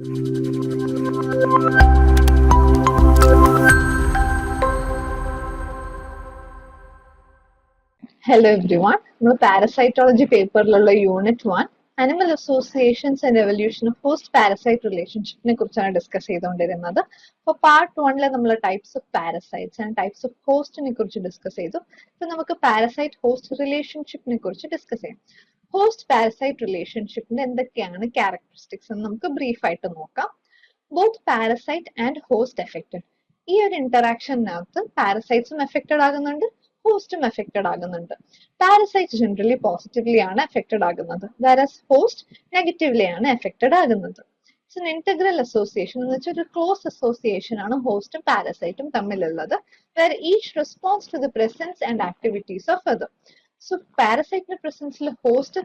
Hello everyone നമ്മൾ parasitology പേപ്പറിലുള്ള unit one animal associations and evolution of post parasite റിലേഷൻഷിപ്പിനെ കുറിച്ചാണ് discuss ചെയ്തുകൊണ്ടിരുന്നത് അപ്പോൾ part വണ്ണിൽ നമ്മൾ types of parasites and types of ഹോസ്റ്റിനെ കുറിച്ച് ഡിസ്കസ് ചെയ്തു. ഇപ്പൊ നമുക്ക് പാരസൈറ്റ് ഹോസ്റ്റ് റിലേഷൻഷിപ്പിനെ കുറിച്ച് ഡിസ്കസ് ചെയ്യാം. ഹോസ്റ്റ് പാരസൈറ്റ് റിലേഷൻഷിപ്പിന്റെ എന്തൊക്കെയാണ് ക്യാരക്ടറിസ്റ്റിക്സ് എന്ന് നമുക്ക് ബ്രീഫ് ആയിട്ട് നോക്കാം. Both parasite and host affected ഈ ഒരു ഇന്ററാക്ഷനകത്ത് പാരസൈറ്റ്സും എഫക്റ്റഡ് ആകുന്നുണ്ട് ഹോസ്റ്റും എഫക്റ്റഡ് ആകുന്നുണ്ട്. പാരസൈറ്റ് ജനറലി പോസിറ്റീവ്ലി ആണ് എഫക്റ്റഡ് ആകുന്നത് വേറസ് ഹോസ്റ്റ് നെഗറ്റീവ്ലി ആണ് എഫക്റ്റഡ് ആകുന്നത്. ഇന്റഗ്രൽ അസോസിയേഷൻ എന്ന് വെച്ചാൽ ഒരു ക്ലോസ് അസോസിയേഷൻ ആണ് ഹോസ്റ്റും പാരസൈറ്റും തമ്മിലുള്ളത് where each response to the presence and activities of other so പാരസൈറ്റിന്റെ പ്രസൻസിൽ ഹോസ്റ്റ്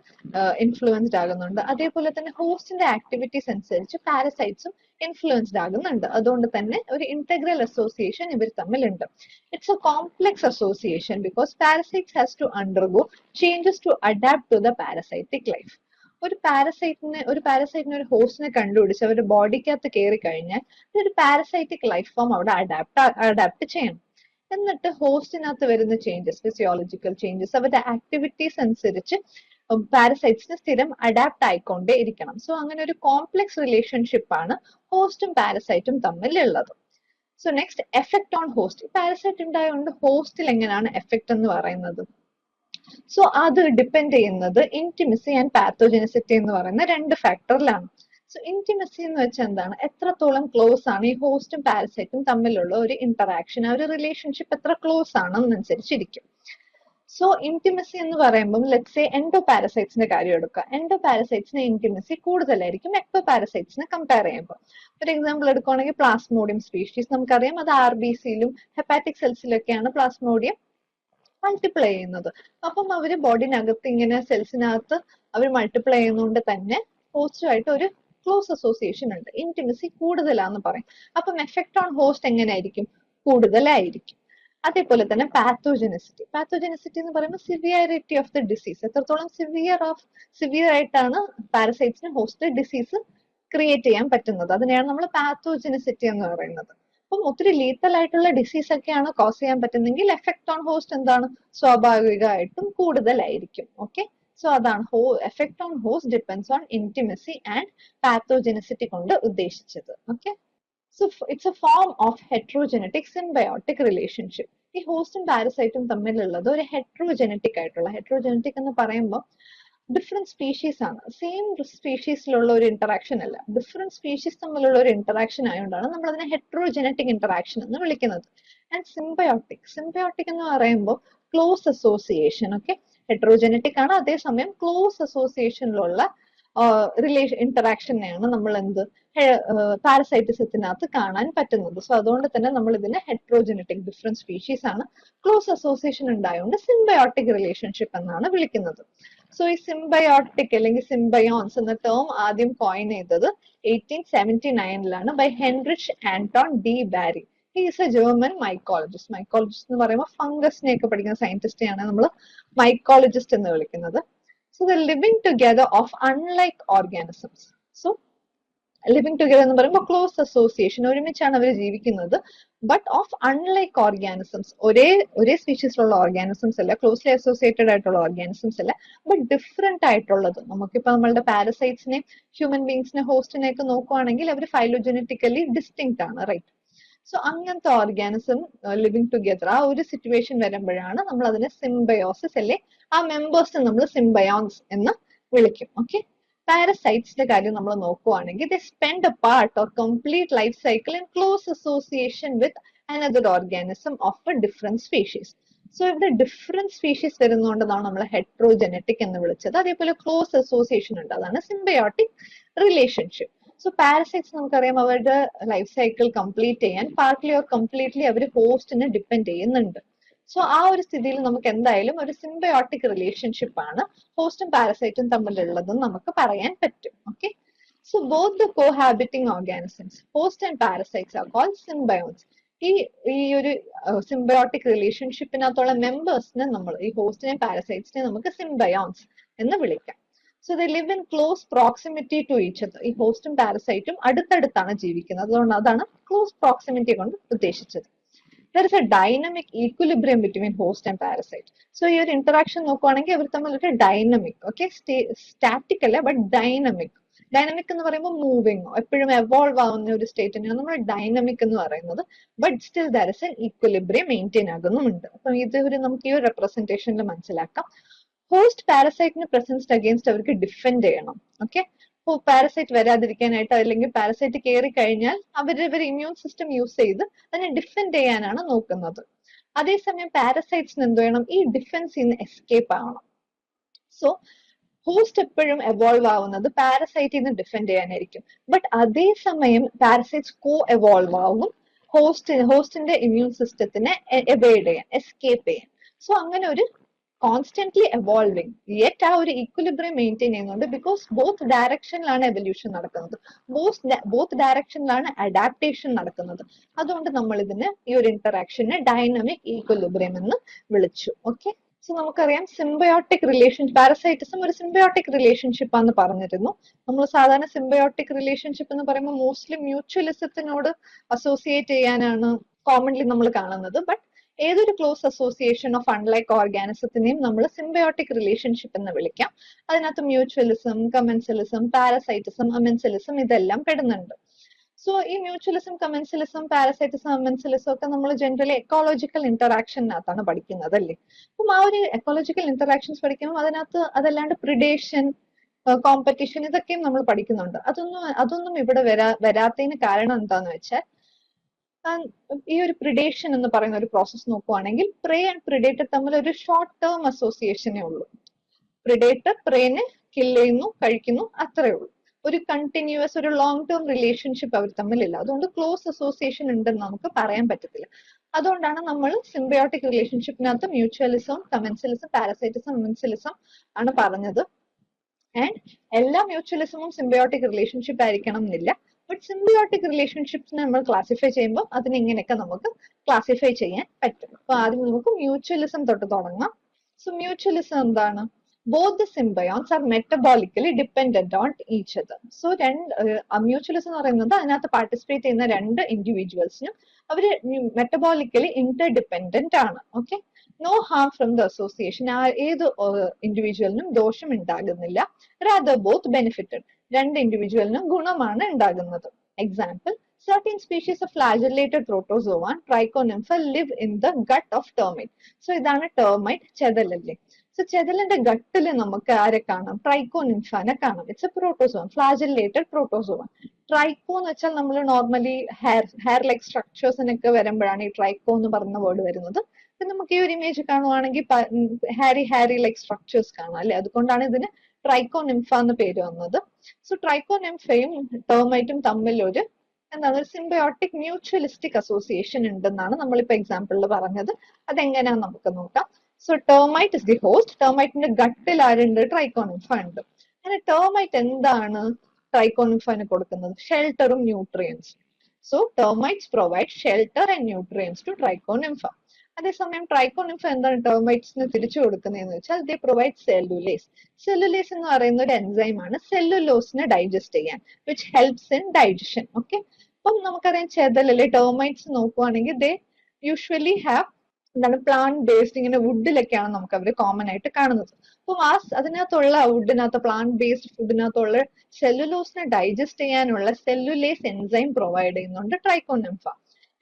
ഇൻഫ്ലുവൻസ്ഡ് ആകുന്നുണ്ട്. അതേപോലെ തന്നെ ഹോസ്റ്റിന്റെ ആക്ടിവിറ്റീസ് അനുസരിച്ച് പാരസൈറ്റ്സും ഇൻഫ്ലുവൻസ്ഡ് ആകുന്നുണ്ട്. അതുകൊണ്ട് തന്നെ ഒരു ഇന്റഗ്രൽ അസോസിയേഷൻ ഇവർ തമ്മിലുണ്ട്. It's a complex association because parasites has to undergo changes to adapt to the parasitic life ഒരു പാരസൈറ്റിനെ ഒരു പാരസൈറ്റിനെ ഒരു ഹോസ്റ്റിനെ കണ്ടുപിടിച്ച് അവരുടെ ബോഡിക്കകത്ത് കയറി കഴിഞ്ഞാൽ ഒരു പാരസൈറ്റിക് ലൈഫ് ഫോം അവിടെ അഡാപ്റ്റ് അഡാപ്റ്റ് ചെയ്യണം. എന്നിട്ട് ഹോസ്റ്റിനകത്ത് വരുന്ന ചേഞ്ചസ് ഫിസിയോളജിക്കൽ ചേഞ്ചസ് അവരുടെ ആക്ടിവിറ്റീസ് അനുസരിച്ച് പാരസൈറ്റ്സിന് സ്ഥിരം അഡാപ്റ്റ് ആയിക്കൊണ്ടേ ഇരിക്കണം. സോ അങ്ങനെ ഒരു കോംപ്ലക്സ് റിലേഷൻഷിപ്പ് ആണ് ഹോസ്റ്റും പാരസൈറ്റും തമ്മിലുള്ളത്. So next effect on host parasite ഉണ്ടായതുകൊണ്ട് ഹോസ്റ്റിൽ എങ്ങനെയാണ് എഫക്ട് എന്ന് പറയുന്നത്? സോ അത് ഡിപ്പെൻഡ് ചെയ്യുന്നത് ഇന്റിമിസി ആൻഡ് പാത്തോജനിസിറ്റി എന്ന് പറയുന്ന രണ്ട് ഫാക്ടറിലാണ് സോ ഇന്റിമസി എന്ന് വെച്ചാൽ എന്താണ്? എത്രത്തോളം ക്ലോസ് ആണ് ഈ ഹോസ്റ്റും പാരസൈറ്റും തമ്മിലുള്ള ഒരു ഇന്ററാക്ഷൻ ആ ഒരു റിലേഷൻഷിപ്പ് എത്ര ക്ലോസ് ആണെന്നനുസരിച്ചിരിക്കും. സോ ഇന്റിമസി എന്ന് പറയുമ്പോൾ ലെറ്റ്സ് സേ എൻഡോ പാരസൈറ്റ്സിന്റെ കാര്യം എടുക്കുക. എൻഡോ പാരസൈറ്റ്സിന് ഇന്റിമസി കൂടുതലായിരിക്കും എക്ടോ പാരസൈറ്റ്സിനെ കമ്പയർ ചെയ്യുമ്പോൾ. ഫോർ എക്സാമ്പിൾ എടുക്കുകയാണെങ്കിൽ പ്ലാസ്മോഡിയം സ്പീഷീസ് നമുക്കറിയാം. അത് ആർ ബി സിയിലും ഹെപ്പാറ്റിക് സെൽസിലൊക്കെയാണ് പ്ലാസ്മോഡിയം മൾട്ടിപ്ലൈ ചെയ്യുന്നത്. അപ്പം അവർ ബോഡിനകത്ത് ഇങ്ങനെ സെൽസിനകത്ത് അവർ മൾട്ടിപ്ലൈ ചെയ്യുന്നതുകൊണ്ട് തന്നെ ഹോസ്റ്റുമായിട്ട് ഒരു ക്ലോസ് അസോസിയേഷൻ ഉണ്ട്. ഇന്റിമസി കൂടുതലാന്ന് പറയും. അപ്പം എഫക്ട് ഓൺ ഹോസ്റ്റ് എങ്ങനെയായിരിക്കും? കൂടുതലായിരിക്കും. അതേപോലെ തന്നെ പാത്തോജനിസിറ്റി പാത്തോജനിസിറ്റി എന്ന് പറയുമ്പോൾ സിവിയറിറ്റി ഓഫ് ദ ഡിസീസ് എത്രത്തോളം സിവിയർ ഓഫ് സിവിയർ ആയിട്ടാണ് പാരസൈറ്റ്സിന് ഹോസ്റ്റ് ഡിസീസ് ക്രിയേറ്റ് ചെയ്യാൻ പറ്റുന്നത്. അതിനെയാണ് നമ്മൾ പാത്തോജനിസിറ്റി എന്ന് പറയുന്നത്. അപ്പം ഒത്തിരി ലീത്തൽ ആയിട്ടുള്ള ഡിസീസ് ഒക്കെയാണ് കോസ് ചെയ്യാൻ പറ്റുന്നെങ്കിൽ എഫക്ട് ഓൺ ഹോസ്റ്റ് എന്താണ്? സ്വാഭാവികമായിട്ടും കൂടുതലായിരിക്കും. ഓക്കെ സോ അതാണ്. How effect on host depends on intimacy and pathogenicity കൊണ്ട് ഉദ്ദേശിച്ചത്. Okay so it's a form of heterogenetic symbiotic relationship ഈ ഹോസ്റ്റും പാരസൈറ്റും തമ്മിലുള്ളത് ഒരു ഹെട്രോജനറ്റിക് ആയിട്ടുള്ള ഹെട്രോജനറ്റിക് എന്ന് പറയുമ്പോൾ ഡിഫറെന്റ് സ്പീഷീസ് ആണ്. സെയിം സ്പീഷീസിലുള്ള ഒരു ഇന്ററാക്ഷൻ അല്ല. ഡിഫറെന്റ് സ്പീഷീസ് തമ്മിലുള്ള ഒരു ഇന്ററാക്ഷൻ ആയതുകൊണ്ടാണ് നമ്മൾ അതിനെ ഹെട്രോജനറ്റിക് ഇന്ററാക്ഷൻ എന്ന് വിളിക്കുന്നത്. ആൻഡ് സിംബയോട്ടിക് സിംബയോട്ടിക് എന്ന് പറയുമ്പോൾ ക്ലോസ് അസോസിയേഷൻ ഓക്കെ ഹെട്രോജനറ്റിക് ആണ്. അതേസമയം ക്ലോസ് അസോസിയേഷനിലുള്ള റിലേഷൻ ഇന്ററാക്ഷനെയാണ് നമ്മൾ എന്ത് പാരസൈറ്റിസത്തിനകത്ത് കാണാൻ പറ്റുന്നത്. സോ അതുകൊണ്ട് തന്നെ നമ്മൾ ഇതിനെ ഹെട്രോജനറ്റിക് ഡിഫറെന്റ് സ്പീഷീസ് ആണ്. ക്ലോസ് അസോസിയേഷൻ ഉണ്ടായതുകൊണ്ട് സിംബയോട്ടിക് റിലേഷൻഷിപ്പ് എന്നാണ് വിളിക്കുന്നത്. സോ ഈ സിംബയോട്ടിക് അല്ലെങ്കിൽ സിംബയോൺസ് എന്ന ടേം ആദ്യം കോയിൻ ചെയ്തത് eighteen seventy നയനിലാണ് by Heinrich Anton de Bary is a German mycologist mycologist എന്ന് പറയുമ്പോൾ ഫംഗസിനെ ഒക്കെ പഠിക്കുന്ന സയന്റിസ്റ്റിനെയാണ് നമ്മൾ മൈക്കോളജിസ്റ്റ് എന്ന് വിളിക്കുന്നത്. So the living together of unlike organisms so living together എന്ന് പറയുമ്പോൾ ക്ലോസ് അസോസിയേഷൻ ഒരുമിച്ചാണ് അവർ ജീവിക്കുന്നത്. ബട്ട് ഓഫ് അൺലൈക്ക് ഓർഗാനിസംസ് ഒരേ ഒരേ സ്പീഷീസിലുള്ള ഓർഗാനിസംസ് അല്ല ക്ലോസ്ലി അസോസിയേറ്റഡ് ആയിട്ടുള്ള ഓർഗാനിസംസ് അല്ല ബട്ട് ഡിഫറെന്റ് ആയിട്ടുള്ളത്. നമുക്കിപ്പോ നമ്മളുടെ പാരസൈറ്റ്സിനെ ഹ്യൂമൻ ബീങ്സിനെ ഹോസ്റ്റിനെ ഒക്കെ നോക്കുവാണെങ്കിൽ അവർ ഫൈലോജനറ്റിക്കലി ഡിസ്റ്റിങ്ക്ട് ആണ് റൈറ്റ് സോ അങ്ങനത്തെ ഓർഗാനിസം ലിവിങ് ടുഗെദർ ആ ഒരു സിറ്റുവേഷൻ വരുമ്പോഴാണ് നമ്മൾ അതിനെ സിംബയോസിസ് അല്ലെ ആ മെമ്പേഴ്സിനെ നമ്മൾ സിംബയോൺസ് എന്ന് വിളിക്കും. ഓക്കെ പാരസൈറ്റ്സിന്റെ കാര്യം നമ്മൾ നോക്കുവാണെങ്കിൽ the spend a part or complete life cycle in close association with another organism of a different species so ഇവിടെ ഡിഫറെന്റ് സ്പീഷീസ് വരുന്നതുകൊണ്ടാണ് നമ്മൾ ഹെട്രോജനറ്റിക് എന്ന് വിളിച്ചത്. അതേപോലെ ക്ലോസ് അസോസിയേഷൻ ഉണ്ട്. അതാണ് സിംബയോട്ടിക് റിലേഷൻഷിപ്പ് സോ പാരസൈറ്റ്സ് നമുക്കറിയാം അവരുടെ ലൈഫ് സൈക്കിൾ കംപ്ലീറ്റ് ചെയ്യാൻ പാർട്ട്ലി ഓർ കംപ്ലീറ്റ്ലി അവർ ഹോസ്റ്റിനെ ഡിപ്പെൻഡ് ചെയ്യുന്നുണ്ട്. സോ ആ ഒരു സ്ഥിതിയിൽ നമുക്ക് എന്തായാലും ഒരു സിംബയോട്ടിക് റിലേഷൻഷിപ്പ് ആണ് ഹോസ്റ്റും പാരസൈറ്റും തമ്മിലുള്ളതെന്ന് നമുക്ക് പറയാൻ പറ്റും. Okay so both the cohabiting organisms host and parasites are called symbionts ഈ ഈ ഒരു സിംബയോട്ടിക് റിലേഷൻഷിപ്പിനകത്തുള്ള മെമ്പേഴ്സിനെ നമ്മൾ ഈ ഹോസ്റ്റിനെ പാരസൈറ്റ്സിനെ നമുക്ക് സിംബയോൺസ് എന്ന് വിളിക്കാം. So the live in close proximity to each ഈ ഹോസ്റ്റും പാരസൈറ്റും അടുത്തടുത്താണ് ജീവിക്കുന്നത്. അതുകൊണ്ട് അതാണ് ക്ലോസ് പ്രോക്സിമിറ്റി കൊണ്ട് ഉദ്ദേശിച്ചത്. There is a dynamic equilibrium between host and parasite so ഈ ഒരു ഇന്ററാക്ഷൻ നോക്കുവാണെങ്കിൽ അവർ തമ്മിൽ ഒരു ഡൈനമിക് ഓക്കെ സ്റ്റാറ്റിക് അല്ല ബട്ട് ഡൈനമിക് ഡൈനമിക് എന്ന് പറയുമ്പോൾ മൂവിങ് എപ്പോഴും എവോൾവ് ആവുന്ന ഒരു സ്റ്റേറ്റിനെയാണ് നമ്മൾ ഡൈനമിക് എന്ന് പറയുന്നത്. But still there is an equilibrium maintain ആകുന്നുമുണ്ട്. അപ്പൊ ഇത് ഒരു നമുക്ക് ഈ ഒരു റെപ്രസെന്റേഷനിൽ മനസ്സിലാക്കാം. ഹോസ്റ്റ് പാരസൈറ്റിന് പ്രസൻസ്ഡ് അഗേൻസ്റ്റ് അവർക്ക് ഡിഫെൻഡ് ചെയ്യണം. ഓക്കെ അപ്പോൾ പാരസൈറ്റ് വരാതിരിക്കാനായിട്ട് അല്ലെങ്കിൽ പാരസൈറ്റ് കയറി കഴിഞ്ഞാൽ അവരവർ ഇമ്മ്യൂൺ സിസ്റ്റം യൂസ് ചെയ്ത് അതിനെ ഡിഫെൻഡ് ചെയ്യാനാണ് നോക്കുന്നത്. അതേസമയം പാരസൈറ്റ്സിന് എന്ത് വേണം? ഈ ഡിഫൻസിൽ നിന്ന് എസ്കേപ്പ് ആവണം. സോ ഹോസ്റ്റ് എപ്പോഴും എവോൾവ് ആവുന്നത് പാരസൈറ്റിൽ നിന്ന് ഡിഫെൻഡ് ചെയ്യാനായിരിക്കും. ബട്ട് അതേസമയം പാരസൈറ്റ്സ് കോ എവോൾവ് ആവും ഹോസ്റ്റ് ഹോസ്റ്റിന്റെ ഇമ്മ്യൂൺ സിസ്റ്റത്തിനെ എവേഡ് ചെയ്യാൻ എസ്കേപ്പ് ചെയ്യാൻ. സോ അങ്ങനെ ഒരു കോൺസ്റ്റന്റ്ലി എവോൾവിങ് യെറ്റ് ആ ഒരു ഈക്വലിബ്രിയം മെയിന്റെയിൻ ചെയ്യുന്നുണ്ട് ബിക്കോസ് ബോത്ത് ഡയറക്ഷനിലാണ് എവല്യൂഷൻ നടക്കുന്നത്. ബോസ് ബോത്ത് ഡയറക്ഷനിലാണ് അഡാപ്റ്റേഷൻ നടക്കുന്നത്. അതുകൊണ്ട് നമ്മൾ ഇതിന് ഈ ഒരു ഇന്ററാക്ഷനെ ഡൈനമിക് ഈക്വലിബ്രിയം എന്ന് വിളിച്ചു. ഓക്കെ സോ നമുക്കറിയാം സിംബയോട്ടിക് റിലേഷൻ പാരസൈറ്റിസം ഒരു സിംബയോട്ടിക് റിലേഷൻഷിപ്പ് ആണെന്ന് പറഞ്ഞിരുന്നു. നമ്മൾ സാധാരണ സിംബയോട്ടിക് റിലേഷൻഷിപ്പ് എന്ന് പറയുമ്പോൾ മോസ്റ്റ്ലി മ്യൂച്വലിസത്തിനോട് അസോസിയേറ്റ് ചെയ്യാനാണ് കോമൺലി നമ്മൾ കാണുന്നത്. ബട്ട് ഏതൊരു ക്ലോസ് അസോസിയേഷൻ ഓഫ് അൺലൈക്ക് ഓർഗാനിസത്തിനെയും നമ്മൾ സിംബയോട്ടിക് റിലേഷൻഷിപ്പ് എന്ന് വിളിക്കാം. അതിനകത്ത് മ്യൂച്വലിസം കമൻസലിസം പാരസൈറ്റിസം അമെൻസലിസം ഇതെല്ലാം പെടുന്നുണ്ട്. സോ ഈ മ്യൂച്വലിസം കമൻസലിസം പാരസൈറ്റിസം അമെൻസലിസം ഒക്കെ നമ്മൾ ജനറലി എക്കോളജിക്കൽ ഇന്ററാക്ഷനകത്താണ് പഠിക്കുന്നത് അല്ലേ? അപ്പം ആ ഒരു എക്കോളജിക്കൽ ഇന്ററാക്ഷൻസ് പഠിക്കുമ്പോൾ അതിനകത്ത് അതല്ലാണ്ട് പ്രിഡേഷൻ കോമ്പറ്റീഷൻ ഇതൊക്കെയും നമ്മൾ പഠിക്കുന്നുണ്ട്. അതൊന്നും അതൊന്നും ഇവിടെ വരാ വരാത്തതിന് കാരണം എന്താന്ന് വെച്ചാൽ ഈ ഒരു പ്രിഡേഷൻ എന്ന് പറയുന്ന ഒരു പ്രോസസ് നോക്കുവാണെങ്കിൽ പ്രേ ആൻഡ് പ്രിഡേറ്റർ തമ്മിൽ ഒരു ഷോർട്ട് ടേം അസോസിയേഷനേ ഉള്ളൂ. പ്രിഡേറ്റർ പ്രേനെ കിൽ ചെയ്യുന്നു കഴിക്കുന്നു അത്രേ ഉള്ളൂ. ഒരു കണ്ടിന്യൂസ് ഒരു ലോങ് ടേം റിലേഷൻഷിപ്പ് അവർ തമ്മിലില്ല. അതുകൊണ്ട് ക്ലോസ് അസോസിയേഷൻ ഉണ്ടെന്ന് നമുക്ക് പറയാൻ പറ്റത്തില്ല. അതുകൊണ്ടാണ് നമ്മൾ സിംബയോട്ടിക് റിലേഷൻഷിപ്പിനകത്ത് മ്യൂച്വലിസം കമൻസലിസം പാരസൈറ്റിസം മെൻസിലിസം ആണ് പറഞ്ഞത്. ആൻഡ് എല്ലാ മ്യൂച്വലിസമും സിംബയോട്ടിക് റിലേഷൻഷിപ്പ് ആയിരിക്കണം എന്നില്ല. ബട്ട് സിംബിയോട്ടിക് റിലേഷൻഷിപ്സ് നമ്മൾ ക്ലാസിഫൈ ചെയ്യുമ്പോൾ അതിനെ ഇങ്ങനെയൊക്കെ നമുക്ക് ക്ലാസിഫൈ ചെയ്യാൻ പറ്റും. അപ്പൊ ആദ്യം നമുക്ക് മ്യൂച്വലിസം തൊട്ട് തുടങ്ങാം. സോ മ്യൂച്വലിസം എന്താണ്? Both symbionts are metabolically dependent on each other so രണ്ട് മ്യൂച്വലിസം എന്ന് പറയുന്നത് അതിനകത്ത് പാർട്ടിസിപ്പേറ്റ് ചെയ്യുന്ന രണ്ട് ഇൻഡിവിജ്വൽസിനും അവർ മെറ്റബോളിക്കലി ഇന്റർ ഡിപ്പെൻഡന്റ് ആണ്. Okay no harm from the association ആ ഏത് ഇൻഡിവിജ്വലിനും ദോഷം ഉണ്ടാകുന്നില്ല. റാദർ ബോത്ത് ബെനിഫിറ്റഡ് രണ്ട് ഇൻഡിവിജ്വലിനും ഗുണമാണ് ഉണ്ടാകുന്നത്. Example certain species of flagellated protozoa trichonympha live in the gut of termite. So ഇതാണ് termite ചെതലല്ലേ സോ ചെതലിന്റെ ഗട്ടിൽ നമുക്ക് ആരെ കാണാം? ട്രൈക്കോനിംഫാനെ കാണാം. It's a protozoan flagellated protozoan tricho എന്ന് വെച്ചാൽ നമ്മൾ നോർമലി ഹെയർ ഹെയർ ലൈക്ക് സ്ട്രക്ചേഴ്സിനൊക്കെ വരുമ്പോഴാണ് ഈ ട്രൈക്കോ എന്ന് പറയുന്ന വേർഡ് വരുന്നത്. നമുക്ക് ഈ ഒരു ഇമേജ് കാണുവാണെങ്കിൽ ഹാരി ഹാരി ലൈക്ക് സ്ട്രക്ചേഴ്സ് കാണാം അല്ലെ? അതുകൊണ്ടാണ് ഇതിന് ട്രൈക്കോനിംഫ എന്ന പേര് വന്നത്. സോ ട്രൈക്കോനിംഫയും ടേമൈറ്റും തമ്മിൽ ഒരു എന്താണ് ഒരു സിംബയോട്ടിക് മ്യൂച്വലിസ്റ്റിക് അസോസിയേഷൻ ഉണ്ടെന്നാണ് നമ്മളിപ്പോ എക്സാമ്പിളിൽ പറഞ്ഞത്. അതെങ്ങനെയാന്ന് നമുക്ക് നോക്കാം. So termite is the host ടേമൈറ്റിന്റെ ഗട്ടിൽ ആരുണ്ട്? ട്രൈക്കോണിഫ ഉണ്ട്. അങ്ങനെ ടേമൈറ്റ് എന്താണ് ട്രൈക്കോണിഫന് കൊടുക്കുന്നത്? ഷെൽട്ടറും ന്യൂട്രിയൻസും so termites provide shelter and nutrients to Trichonympha അതേസമയം ട്രൈക്കോണിംസ് എന്താണ് ടേമൈറ്റ്സിന് തിരിച്ചു കൊടുക്കുന്നതെന്ന് വെച്ചാൽ ദേ പ്രൊവൈഡ് സെല്ലുലേസ് സെല്ലുലേസ് എന്ന് പറയുന്ന ഒരു എൻസൈം ആണ് സെല്ലുലോസിനെ ഡൈജസ്റ്റ് ചെയ്യാൻ which helps in digestion okay അപ്പം നമുക്കറിയാം ചെതലല്ലേ ടേർമൈറ്റ്സ് നോക്കുവാണെങ്കിൽ ദേ യൂഷ്വലി ഹാവ് എന്താണ് പ്ലാന്റ് ബേസ്ഡ് ഇങ്ങനെ വുഡിലൊക്കെയാണ് നമുക്ക് അവർ കോമൺ ആയിട്ട് കാണുന്നത്. അപ്പം ആ അതിനകത്തുള്ള വുഡിനകത്ത് പ്ലാന്റ് ബേസ്ഡ് ഫുഡിനകത്തുള്ള സെല്ലുലോസിനെ ഡൈജസ്റ്റ് ചെയ്യാനുള്ള സെല്ലുലേസ് എൻസൈം പ്രൊവൈഡ് ചെയ്യുന്നുണ്ട് ട്രൈക്കോനിംഫ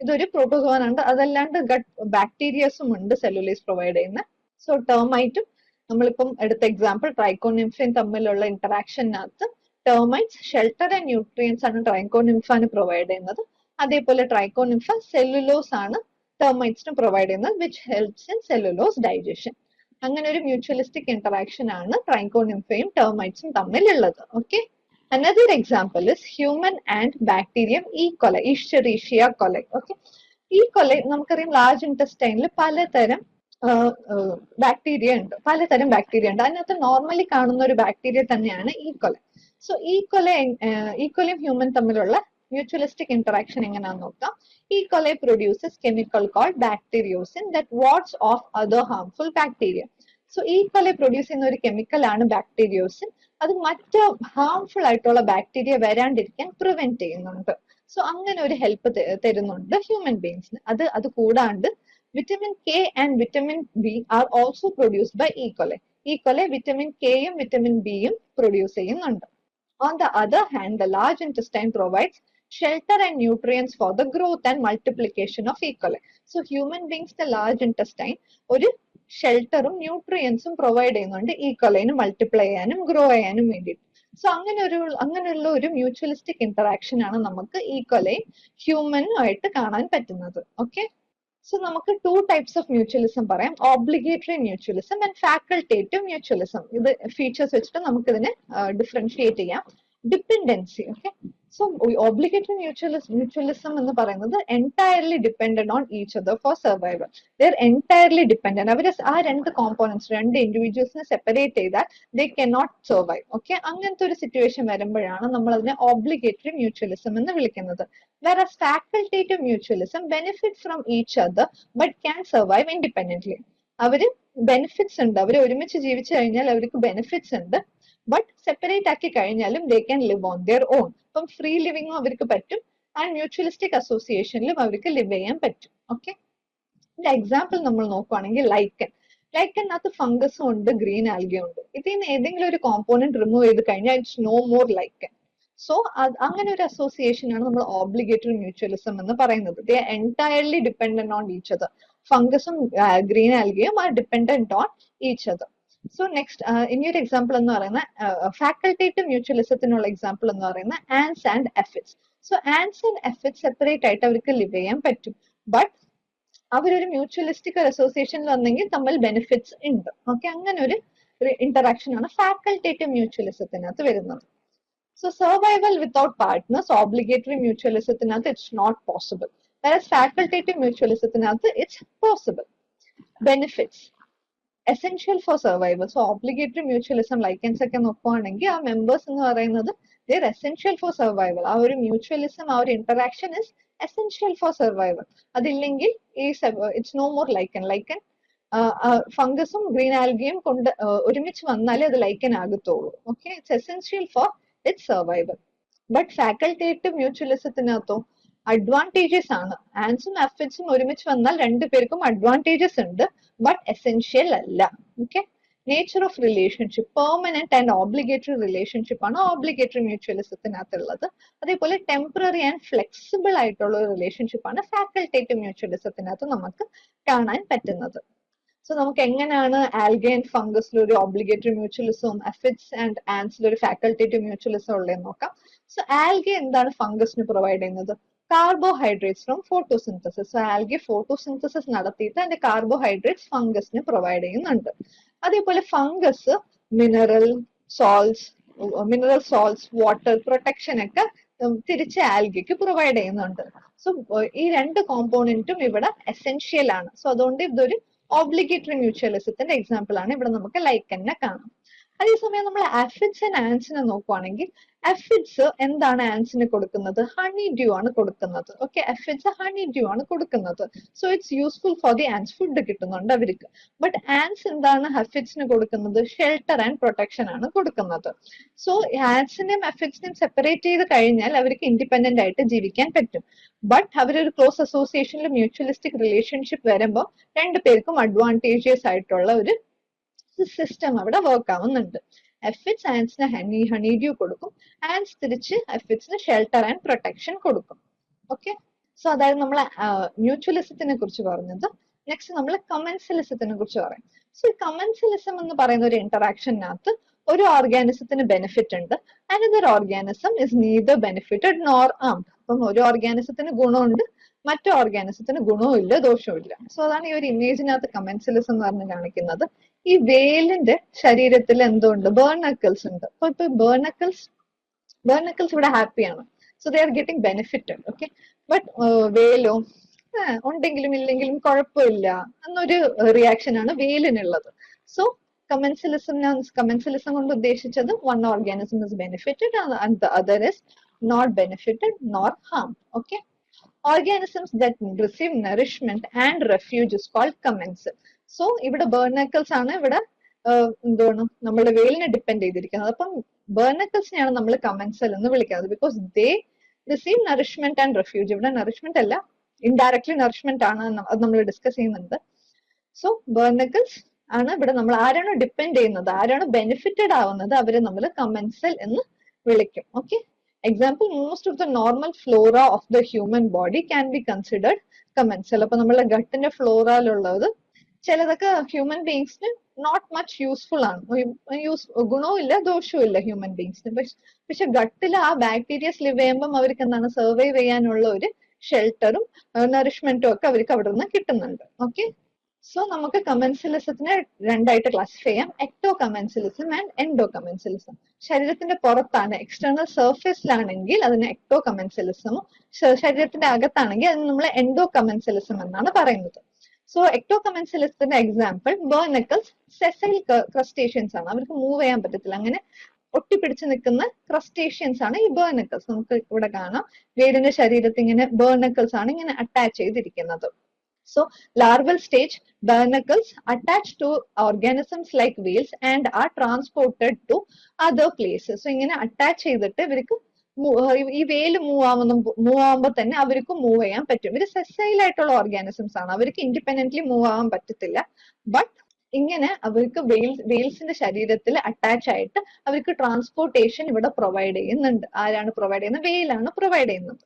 ഇതൊരു പ്രോട്ടോസോൺ ഉണ്ട്. അതല്ലാണ്ട് ഗട്ട് ബാക്ടീരിയസും ഉണ്ട് സെല്ലുലൈസ് പ്രൊവൈഡ് ചെയ്യുന്ന. സോ ടേമൈറ്റും നമ്മളിപ്പം എടുത്ത എക്സാമ്പിൾ ട്രൈക്കോനിംഫിൻ തമ്മിലുള്ള ഇന്ററാക്ഷനകത്ത് ടേമൈറ്റ്സ് ഷെൽട്ടർ ആൻഡ് ന്യൂട്രിയൻസ് ആണ് ട്രൈക്കോനിംഫാന് പ്രൊവൈഡ് ചെയ്യുന്നത്. അതേപോലെ ട്രൈക്കോനിംഫ സെല്ലുലോസ് ആണ് ടേമൈറ്റ്സിന് പ്രൊവൈഡ് ചെയ്യുന്നത് which helps in cellulose digestion അങ്ങനെ ഒരു മ്യൂച്വലിസ്റ്റിക് ഇന്ററാക്ഷൻ ആണ് ട്രൈക്കോനിംഫയും ടേമൈറ്റ്സും തമ്മിലുള്ളത്. Okay another example is human and bacterium E coli Escherichia കൊല ഓക്കെ ഈ കൊല നമുക്കറിയാം ലാർജ് ഇന്റസ്റ്റൈനിൽ പലതരം ബാക്ടീരിയ ഉണ്ട്. പലതരം ബാക്ടീരിയ ഉണ്ട്. അതിനകത്ത് നോർമലി കാണുന്ന ഒരു ബാക്ടീരിയ തന്നെയാണ് ഈ കൊല സോ ഈ കൊല ഈ കൊലയും ഹ്യൂമൻ തമ്മിലുള്ള മ്യൂച്വലിസ്റ്റിക് ഇന്ററാക്ഷൻ എങ്ങനെയാന്ന് നോക്കാം? E coli produces chemical called bacteriocin that wards off other harmful bacteria so E coli produce ചെയ്യുന്ന ഒരു കെമിക്കലാണ് ബാക്ടീരിയോസിൻ അത് മറ്റ് ഹാംഫുൾ ആയിട്ടുള്ള ബാക്ടീരിയ വരാണ്ടിരിക്കാൻ പ്രിവെന്റ് ചെയ്യുന്നുണ്ട്. സോ അങ്ങനെ ഒരു ഹെൽപ്പ് തരുന്നുണ്ട് ഹ്യൂമൻ ബീങ്സിന് അത് അത് കൂടാണ്ട് vitamin K and vitamin B are also produced by E coli E coli vitamin കെയും വിറ്റമിൻ ബിയും പ്രൊഡ്യൂസ് ചെയ്യുന്നുണ്ട്. On the other hand the large intestine provides shelter and nutrients for the growth and multiplication of E. coli. So human beings the large intestine ഒരു ഷെൽട്ടറും ന്യൂട്രിയൻസും provide ചെയ്യുന്നുണ്ട്. ഈ കൊലയിന് multiply ചെയ്യാനും grow ചെയ്യാനും വേണ്ടിയിട്ട്. So അങ്ങനെ ഒരു അങ്ങനെയുള്ള ഒരു മ്യൂച്വലിസ്റ്റിക് ഇന്ററാക്ഷൻ ആണ് നമുക്ക് ഈ കൊലയും ഹ്യൂമനും ആയിട്ട് കാണാൻ പറ്റുന്നത്. ഓക്കെ സോ നമുക്ക് ടു ടൈപ്സ് ഓഫ് മ്യൂച്വലിസം പറയാം. Obligatory mutualism and facultative mutualism ഇത് ഫീച്ചേഴ്സ് വെച്ചിട്ട് നമുക്ക് ഇതിനെ ഡിഫറൻഷിയേറ്റ് ചെയ്യാം. Dependency okay so obligatory mutualism mutualism എന്ന് പറയുന്നത് entirely dependent on each other for survival they're entirely dependent അവർ ആ രണ്ട് കോമ്പോണൻസ് രണ്ട് ഇൻഡിവിജ്വൽസിനെ സെപ്പറേറ്റ് ചെയ്താൽ ദേ നോട്ട് സർവൈവ് ഓക്കെ അങ്ങനത്തെ ഒരു സിറ്റുവേഷൻ വരുമ്പോഴാണ് നമ്മൾ അതിനെ ഓബ്ലിഗേറ്ററി മ്യൂച്വലിസം എന്ന് വിളിക്കുന്നത്. വേറെ facultative mutualism benefit from each other but can survive independently our benefits ഉണ്ട്. അവർ ഒരുമിച്ച് ജീവിച്ചു കഴിഞ്ഞാൽ അവർക്ക് ബെനിഫിറ്റ്സ് ഉണ്ട്. ബട്ട് സെപ്പറേറ്റ് ആക്കി കഴിഞ്ഞാലും they can live on their own അപ്പം ഫ്രീ ലിവിങ്ങും അവർക്ക് പറ്റും. ആൻഡ് മ്യൂച്വലിസ്റ്റിക് അസോസിയേഷനിലും അവർക്ക് ലിവ് ചെയ്യാൻ പറ്റും. ഓക്കെ എക്സാമ്പിൾ നമ്മൾ നോക്കുവാണെങ്കിൽ ലൈക്കൻ ലൈക്കനകത്ത് ഫംഗസും ഉണ്ട് ഗ്രീൻ ആൽഗയും ഉണ്ട്. ഇതിൽ നിന്ന് ഏതെങ്കിലും ഒരു കോമ്പോണന്റ് റിമൂവ് ചെയ്ത് കഴിഞ്ഞാൽ it's no more lichen so അങ്ങനെ ഒരു അസോസിയേഷൻ ആണ് നമ്മൾ ഓബ്ലിഗേറ്ററി മ്യൂച്വലിസം എന്ന് പറയുന്നത്. They entirely dependent on each other ഫംഗസും green ആൽഗയും are dependent on each other so next ഇനി ഒരു എക്സാമ്പിൾ എന്ന് പറയുന്ന ഫാക്കൾട്ടേറ്റീവ് മ്യൂച്വലിസത്തിനുള്ള എക്സാമ്പിൾ എന്ന് പറയുന്ന ants and aphids so ants and aphids separate ആയിട്ട് അവർക്ക് ലിവ് ചെയ്യാൻ പറ്റും. ബട്ട് അവരൊരു മ്യൂച്വലിസ്റ്റിക് അസോസിയേഷനിൽ വന്നെങ്കിൽ തമ്മിൽ ബെനിഫിറ്റ്സ് ഉണ്ട്. ഓക്കെ അങ്ങനെ ഒരു ഇന്ററാക്ഷൻ ആണ് ഫാക്കൾട്ടേറ്റീവ് മ്യൂച്വലിസത്തിനകത്ത് വരുന്നത്. So survival without partners obligatory മ്യൂച്വലിസത്തിനകത്ത് it's not possible whereas facultative മ്യൂച്വലിസത്തിനകത്ത് it's possible benefits essential for survival so obligatory mutualism lichens ഒക്കെ നോക്കുവാണെങ്കിൽ ആ മെമ്പേഴ്സ് എന്ന് പറയുന്നത് ദർ എസെൻഷ്യൽ ഫോർ സർവൈവൽ ആ ഒരു മ്യൂച്വലിസം ആ ഒരു interaction is essential for survival അതില്ലെങ്കിൽ ഈ it's no more lichen lichen ഫംഗസും green ആൽഗിയും കൊണ്ട് ഒരുമിച്ച് വന്നാലേ അത് lichen ആകത്തുള്ളൂ. Okay it's essential for its survival but facultative മ്യൂച്വലിസത്തിനകത്തോ advantages ആണ്. ആൻസും എഫിറ്റ്സും ഒരുമിച്ച് വന്നാൽ രണ്ടു പേർക്കും അഡ്വാന്റേജസ് ഉണ്ട് ബട്ട് എസെൻഷ്യൽ അല്ല. Okay nature of relationship permanent and obligatory relationship ആണ് ഓബ്ലിഗേറ്ററി മ്യൂച്വലിസത്തിനകത്തുള്ളത് അതേപോലെ ടെമ്പററി ആൻഡ് ഫ്ലെക്സിബിൾ ആയിട്ടുള്ള ഒരു റിലേഷൻഷിപ്പ് ആണ് ഫാക്കൽറ്റേറ്റീവ് മ്യൂച്വലിസത്തിനകത്ത് നമുക്ക് കാണാൻ പറ്റുന്നത്. സോ നമുക്ക് എങ്ങനെയാണ് ആൽഗ ആൻഡ് ഫംഗസിൽ ഒരു ഓബ്ലിഗേറ്ററി മ്യൂച്വലിസവും എഫിറ്റ്സ് ആൻഡ് ആൻസിൽ ഒരു ഫാക്കൽറ്റേറ്റീവ് മ്യൂച്വലിസം ഉള്ളതെന്ന് നോക്കാം. സോ ആൽഗ എന്താണ് ഫംഗസിന് പ്രൊവൈഡ് ചെയ്യുന്നത്? Carbohydrates from photosynthesis so algae photosynthesis നടത്തിയിട്ട് അതിന്റെ കാർബോഹൈഡ്രേറ്റ്സ് ഫംഗസിന് പ്രൊവൈഡ് ചെയ്യുന്നുണ്ട്. അതേപോലെ fungus mineral salts mineral salts water protection ഒക്കെ തിരിച്ച് ആൽഗയ്ക്ക് പ്രൊവൈഡ് ചെയ്യുന്നുണ്ട്. സോ ഈ രണ്ട് കോമ്പോണന്റും ഇവിടെ എസെൻഷ്യൽ ആണ്. സോ അതുകൊണ്ട് ഇതൊരു ഓബ്ലിഗേറ്ററി മ്യൂച്വലിസത്തിന്റെ എക്സാമ്പിൾ ആണ്. ഇവിടെ നമുക്ക് ലൈക്കന്നെ കാണാം. അതേസമയം നമ്മൾ ആഫിഡ്സ് ആൻഡ് ആൻസിനെ നോക്കുവാണെങ്കിൽ അഫിഡ്സ് എന്താണ് ആൻസിന് കൊടുക്കുന്നത്? ഹണി ഡ്യൂ ആണ് കൊടുക്കുന്നത്. ഓക്കെ എഫിഡ്സ് ഹണി ഡ്യൂ ആണ് കൊടുക്കുന്നത്. So it's useful for the ants food കിട്ടുന്നുണ്ട് അവർക്ക്. ബട്ട് ആൻസ് എന്താണ് ഹെഫിഡ്സിന് കൊടുക്കുന്നത്? ഷെൽട്ടർ ആൻഡ് പ്രൊട്ടക്ഷൻ ആണ് കൊടുക്കുന്നത്. സോ ആൻസിനെയും എഫിഡ്സിനെയും സെപ്പറേറ്റ് ചെയ്ത് കഴിഞ്ഞാൽ അവർക്ക് ഇൻഡിപെൻഡന്റ് ആയിട്ട് ജീവിക്കാൻ പറ്റും. ബട്ട് അവരൊരു ക്ലോസ് അസോസിയേഷനിൽ മ്യൂച്വലിസ്റ്റിക് റിലേഷൻഷിപ്പ് വരുമ്പോൾ രണ്ടുപേർക്കും അഡ്വാന്റേജിയസ് ആയിട്ടുള്ള ഒരു സിസ്റ്റം അവിടെ വർക്ക് ആവുന്നുണ്ട്. എഫിറ്റ്സ് ആൻസിന് ഹണി ഹണി ഡ്യൂ കൊടുക്കും. ആൻസ് തിരിച്ച് എഫിറ്റ്സിന് ഷെൽട്ടർ ആൻഡ് പ്രൊട്ടക്ഷൻ കൊടുക്കും. ഓക്കെ സോ അതായത് നമ്മൾ മ്യൂച്വലിസത്തിനെ കുറിച്ച് പറഞ്ഞത്. നെക്സ്റ്റ് നമ്മൾ കമൻസലിസത്തിനെ കുറിച്ച് പറയും. സോ ഈ കമൻസലിസം എന്ന് പറയുന്ന ഒരു ഇന്ററാക്ഷനകത്ത് ഒരു ഓർഗാനിസത്തിന് ബെനിഫിറ്റ് ഉണ്ട്. Another organism is neither benefited nor harmed അപ്പം ഒരു ഓർഗാനിസത്തിന് ഗുണമുണ്ട്. മറ്റു ഓർഗാനിസത്തിന് ഗുണവും ഇല്ല ദോഷവും ഇല്ല. സോ അതാണ് ഈ ഒരു ഇമേജിനകത്ത് കമൻസിലിസം എന്ന് പറഞ്ഞ് കാണിക്കുന്നത്. ഈ വേലിന്റെ ശരീരത്തിൽ എന്തുണ്ട്? ബേർണക്കിൾസ് ഉണ്ട്. അപ്പൊ ഇപ്പൊ ബേർണക്കിൾസ് ബേർണക്കിൾസ് ഇവിടെ ഹാപ്പിയാണ് so they are getting benefit okay but വേലോ ഉണ്ടെങ്കിലും ഇല്ലെങ്കിലും കുഴപ്പമില്ല എന്നൊരു റിയാക്ഷൻ ആണ് വേലിനുള്ളത് സോ കമൻസിലിസം കമൻസിലിസം കൊണ്ട് ഉദ്ദേശിച്ചത് one organism is benefited and the other is not benefited not harm okay organisms that receive nourishment and refuge is called commensal so ഇവിടെ barnacles ആണ് ഇവിടെ എന്താണ് നമ്മുടെ വെയിലിനെ ഡിപ്പെൻഡ് ചെയ്തിരിക്കുന്നത്. അപ്പം ബേർണക്കിൾസിനെയാണ് നമ്മൾ കമൻസൽ എന്ന് വിളിക്കുന്നത് because they receive nourishment and refuge ഇവിടെ നറിഷ്മെന്റ് അല്ല ഇൻഡയറക്ട്ലി നറിഷ്മെന്റ് ആണ് അത് നമ്മൾ ഡിസ്കസ് ചെയ്യുന്നുണ്ട്. സോ ബേർണക്കിൾസ് ആണ് ഇവിടെ നമ്മൾ ആരാണ് ഡിപ്പെൻഡ് ചെയ്യുന്നത് ആരാണ് ബെനിഫിറ്റഡ് ആവുന്നത് അവരെ നമ്മൾ കമൻസൽ എന്ന് വിളിക്കും. Okay example most of the normal flora of the human body can be considered commensal അപ്പൊ നമ്മുടെ ഗട്ടിന്റെ ഫ്ലോറയിലുള്ളത് ചിലതൊക്കെ ഹ്യൂമൻ ബീങ്സിന് നോട്ട് മച്ച് യൂസ്ഫുൾ ആണ്. യൂസ് ഗുണവും ഇല്ല ദോഷവും ഇല്ല ഹ്യൂമൻ ബീങ്സിന് പക്ഷെ പക്ഷെ ഗട്ടിൽ ആ ബാക്ടീരിയസ് ലിവ് ചെയ്യുമ്പം അവർക്ക് എന്താണ് സർവൈവ് ചെയ്യാനുള്ള ഒരു ഷെൽട്ടറും നറിഷ്മെന്റും ഒക്കെ അവർക്ക് അവിടെ നിന്ന് കിട്ടുന്നുണ്ട്. ഓക്കെ സോ നമുക്ക് കമൻസിലിസത്തിനെ രണ്ടായിട്ട് ക്ലാസിഫൈ ചെയ്യാം. Ecto commensalism and endo commensalism ശരീരത്തിന്റെ പുറത്താണ് എക്സ്റ്റേണൽ സർഫേസിലാണെങ്കിൽ അതിന് എക്ടോ കമൻസിലിസമും ശരീരത്തിന്റെ അകത്താണെങ്കിൽ അതിന് നമ്മൾ എൻഡോ കമൻസിലിസം എന്നാണ് പറയുന്നത്. സോ എക്ടോ കമൻസിലിസത്തിന്റെ എക്സാമ്പിൾ ബേർനക്കൽസ് സെസൈൽ ക്രസ്റ്റേഷ്യൻസ് ആണ്. അവർക്ക് മൂവ് ചെയ്യാൻ പറ്റത്തില്ല. അങ്ങനെ ഒട്ടിപ്പിടിച്ച് നിൽക്കുന്ന ക്രസ്റ്റേഷ്യൻസ് ആണ് ഈ ബേർനക്കൽസ് നമുക്ക് ഇവിടെ കാണാം. വേരിന്റെ ശരീരത്തിൽ ഇങ്ങനെ ബേർനക്കൽസ് ആണ് ഇങ്ങനെ അറ്റാച്ച് ചെയ്തിരിക്കുന്നത്. So larval stage barnacles attach to organisms like whales and are transported to other places. So ഇങ്ങനെ അറ്റാച്ച് ചെയ്തിട്ട് ഇവർക്ക് ഈ വേൽ മൂവ് ആവുന്ന മൂവ് ആവുമ്പോൾ തന്നെ അവർക്ക് മൂവ് ചെയ്യാൻ പറ്റും. ഇത് സെസൈൽ ആയിട്ടുള്ള ഓർഗാനിസംസ് ആണ്. അവർക്ക് ഇൻഡിപെൻഡന്റ്ലി മൂവ് ആവാൻ പറ്റത്തില്ല. ബട്ട് ഇങ്ങനെ അവർക്ക് വെയിൽസ് വെയിൽസിന്റെ ശരീരത്തിൽ അറ്റാച്ച് ആയിട്ട് അവർക്ക് ട്രാൻസ്പോർട്ടേഷൻ ഇവിടെ പ്രൊവൈഡ് ചെയ്യുന്നുണ്ട്. ആരാണ് പ്രൊവൈഡ് ചെയ്യുന്നത്? വെയിലാണ് പ്രൊവൈഡ് ചെയ്യുന്നത്.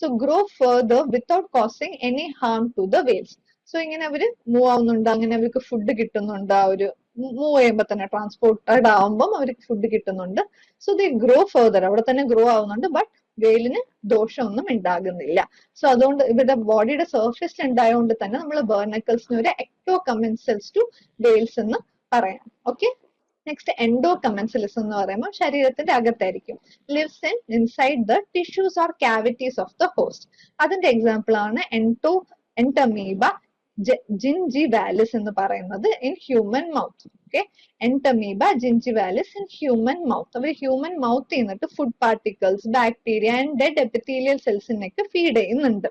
So grow further without causing any harm to the whales so ഇങ്ങനെ അവർ മൂവ് ആവുന്നുണ്ട്. അങ്ങനെ അവർക്ക് ഫുഡ് കിട്ടുന്നുണ്ട്. ആ ഒരു മൂവ് ചെയ്യുമ്പോൾ തന്നെ ട്രാൻസ്പോർട്ടഡ് ആവുമ്പം അവർക്ക് ഫുഡ് കിട്ടുന്നുണ്ട്. സോ ദേ ഗ്രോ ഫെർദർ അവിടെ തന്നെ ഗ്രോ ആവുന്നുണ്ട്. ബട്ട് വെയിലിന് ദോഷമൊന്നും ഉണ്ടാകുന്നില്ല സോ അതുകൊണ്ട് ഇവരുടെ ബോഡിയുടെ സർഫേസിൽ ഉണ്ടായതുകൊണ്ട് തന്നെ നമ്മൾ ബേർണക്കിൾസിന് ഒരു എക്ടോ കമൻസൽസ് ടു വെയിൽസ് എന്ന് പറയാം. ഓക്കെ നെക്സ്റ്റ് എൻഡോ കമൻസലിസം എന്ന് പറയുമ്പോൾ ശരീരത്തിന്റെ അകത്തായിരിക്കും. Lives in inside the tissues or cavities of the host അതിന്റെ എക്സാമ്പിൾ ആണ് എൻടോ എൻടമീബ ജിൻജി വാലിസ് എന്ന് പറയുന്നത് in human mouth okay Entamoeba gingivalis in human mouth our human mouth ചെയ്യുന്നിട്ട് food particles bacteria and dead epithelial സെൽസിനൊക്കെ feed ചെയ്യുന്നുണ്ട്.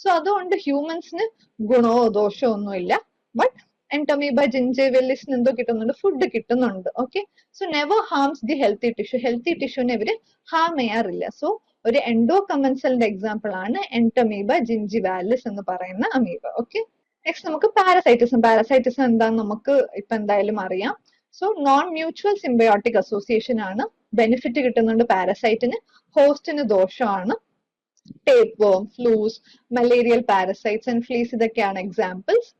So അതുകൊണ്ട് ഹ്യൂമൻസിന് ഗുണമോ ദോഷമോ ഒന്നുമില്ല. But എൻടമീബ ജിഞ്ചേവെല്ലിസിന് എന്തോ കിട്ടുന്നുണ്ട്? ഫുഡ് കിട്ടുന്നുണ്ട് okay so never harms the healthy tissue healthy ടിഷ്യൂനെ ഇവർ ഹാം ചെയ്യാറില്ല. So ഒരു എൻഡോ കമൻസലിന്റെ എക്സാമ്പിൾ ആണ് എൻടമീബ ജിഞ്ചിവാലിസ് എന്ന് പറയുന്ന അമീബ ഓക്കെ നെക്സ്റ്റ് നമുക്ക് പാരസൈറ്റിസം പാരസൈറ്റിസം എന്താന്ന് നമുക്ക് ഇപ്പൊ എന്തായാലും അറിയാം. So non mutual symbiotic association ആണ് ബെനിഫിറ്റ് കിട്ടുന്നുണ്ട് പാരസൈറ്റിന് ഹോസ്റ്റിന് ദോഷമാണ്. Tapeworm flukes malarial parasites and fleas ഇതൊക്കെയാണ് examples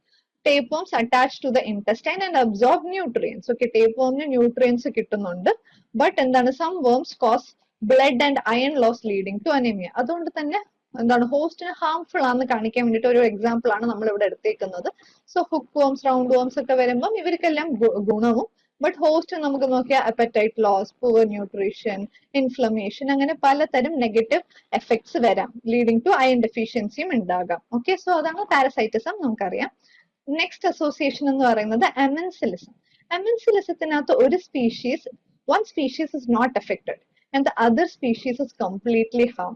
tape worms attach to the intestine and absorb nutrients okay tape വോമിന് nutrients കിട്ടുന്നുണ്ട്. ബട്ട് എന്താണ്? Some worms cause blood and iron loss leading to anaemia അതുകൊണ്ട് തന്നെ എന്താണ് ഹോസ്റ്റിന് ഹാംഫുൾ ആണെന്ന് കാണിക്കാൻ വേണ്ടിയിട്ട് ഒരു എക്സാമ്പിൾ ആണ് നമ്മൾ ഇവിടെ എടുത്തേക്കുന്നത്. So hook worms round worms ഒക്കെ വരുമ്പം ഇവർക്കെല്ലാം ഗുണവും. ബട്ട് ഹോസ്റ്റ് നമുക്ക് നോക്കിയാൽ appetite loss poor nutrition inflammation അങ്ങനെ പലതരം നെഗറ്റീവ് എഫക്ട്സ് വരാം. ലീഡിങ് ടു അയൺ ഡെഫിഷ്യൻസിയും ഉണ്ടാകാം. ഓക്കെ സോ അതാണ് പാരസൈറ്റിസം നമുക്കറിയാം. നെക്സ്റ്റ് അസോസിയേഷൻ എന്ന് പറയുന്നത് അമൻസിലിസം അമൻസിലിസത്തിനകത്ത് ഒരു species one species is not affected and the other species is completely harm